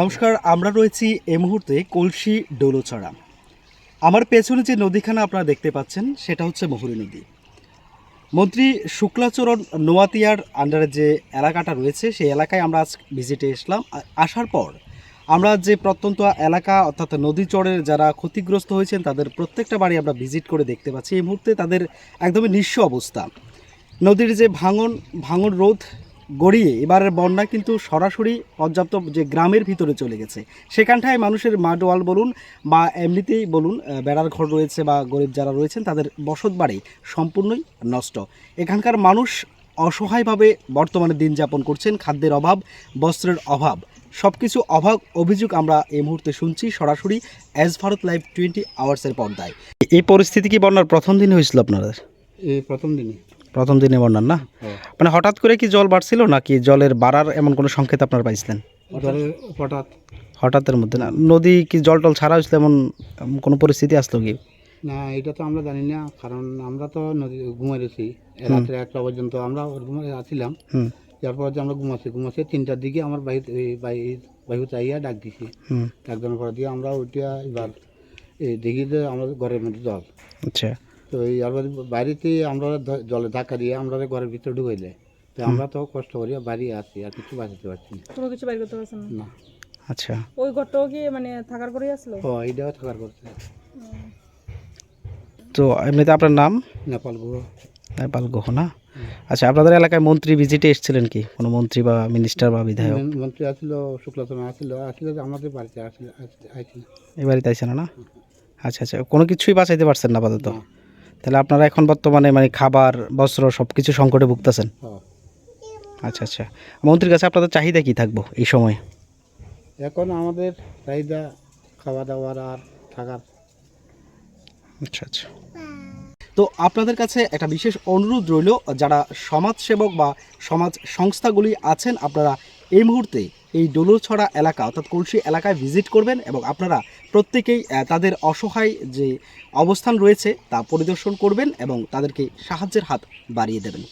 নমস্কার, আমরা রয়েছি এই মুহূর্তে কলসি ডোলোছড়া। আমার পেছনে যে নদীখানা আপনারা দেখতে পাচ্ছেন, সেটা হচ্ছে মহুরী নদী। মন্ত্রী শুক্লাচরণ নোয়াতিয়ার আন্ডারে যে এলাকাটা রয়েছে, সেই এলাকায় আমরা আজ ভিজিটে এসলাম। আসার পর আমরা যে প্রত্যন্ত এলাকা, অর্থাৎ নদী চরের যারা ক্ষতিগ্রস্ত হয়েছেন, তাদের প্রত্যেকটা বাড়ি আমরা ভিজিট করে দেখতে পাচ্ছি। এই মুহূর্তে তাদের একদমই নিঃস্ব অবস্থা। নদীর যে ভাঙন ভাঙন রোধ গড়িয়ে এবারের বন্যা কিন্তু সরাসরি পর্যাপ্ত যে গ্রামের ভিতরে চলে গেছে। সেখানটায় মানুষের মাড ওয়াল বলুন বা এমনিতেই বলুন বেড়ার ঘর রয়েছে বা গরিব যারা রয়েছেন, তাদের বসত বাড়ি সম্পূর্ণই নষ্ট। এখানকার মানুষ অসহায়ভাবে বর্তমানে দিন যাপন করছেন, খাদ্যের অভাব, বস্ত্রের অভাব সব কিছু অভাব অভিযোগ আমরা এই মুহূর্তে শুনছি সরাসরি অ্যাজ ভারত লাইভ টোয়েন্টি আওয়ার্সের পর্দায়। এই পরিস্থিতি কি বন্যার প্রথম দিন হয়েছিল আপনাদের? এই প্রথম দিনই। প্রথম দিনে বন্যার না? মানে হঠাৎ করে কি জল বাড়ছিল নাকি জলের বাড়ার এমন কোনো সংকেত আপনারা পাইছিলেন? হঠাৎ। হঠাৎের মধ্যে না। নদী কি জল টল ছাড়া হয়েছিল এমন কোনো পরিস্থিতি আসলো কি? না এটা তো আমরা জানি না কারণ আমরা তো নদী ঘুমাইছি রাত্রে একটা পর্যন্ত আমরা ঘুমাই আছিলাম। হুম। তারপর যে আমরা ঘুমাচ্ছি ঘুমাচ্ছি তিনটার দিকে আমার বাইরে বাইরে চাইয়া ডাক দিছি। ডাক দেওয়ার পর দিয়ে আমরা উঠিয়া এবার এই দেখি যে আমরা ঘরের মধ্যে জল। আচ্ছা। তো এই আবার বাড়িতে আমরা জলে ধাক্কা দিয়ে আমরা ঘরের ভিতরে ঢুকাইলে তো আমরা তো কষ্ট করি বাড়ি আসি আর কিছু বাঁচাতে পারছি না। কোনো কিছু বাইর করতে পারছেন না? না। আচ্ছা। ওই ঘরটাও কি মানে থাকার পরেই আসলো? ও এইটাও থাকার করছে তো এমনিতে আপনার নাম? নেপাল গুহ। নেপাল গুহ না? আচ্ছা আপনাদের এলাকায় মন্ত্রী ভিজিটে এসেছিলেন কি? কোনো মন্ত্রী বা মিনিস্টার বা বিধায়ক? মন্ত্রী আসছিল শুক্লাচরণ আসছিল যে আমাদের বাড়িতে আসছিল এই বাড়িতে আইসেন না আচ্ছা আচ্ছা। কোনো কিছুই বাঁচাইতে পারছেন না আপাতত। তাহলে আপনারা এখন বর্তমানে মানে খাবার বস্ত্র সব কিছু সংকটে ভুগতেছেন? হ্যাঁ। আচ্ছা আচ্ছা। মন্ত্রীর কাছে আপনাদের চাহিদা কী থাকব এই সময়? এখন আমাদের চাহিদা খাওয়া দাওয়ার আর থাকার। আচ্ছা আচ্ছা। তো আপনাদের কাছে একটা বিশেষ অনুরোধ রইল, যারা সমাজসেবক বা সমাজ সংস্থাগুলি আছেন, আপনারা এই মুহূর্তে এই ডোলছড়া এলাকা, অর্থাৎ কলসি এলাকায় ভিজিট করবেন এবং আপনারা প্রত্যেকেই তাদের অসহায় যে অবস্থান রয়েছে তা পরিদর্শন করবেন এবং তাদেরকে সাহায্যের হাত বাড়িয়ে দেবেন।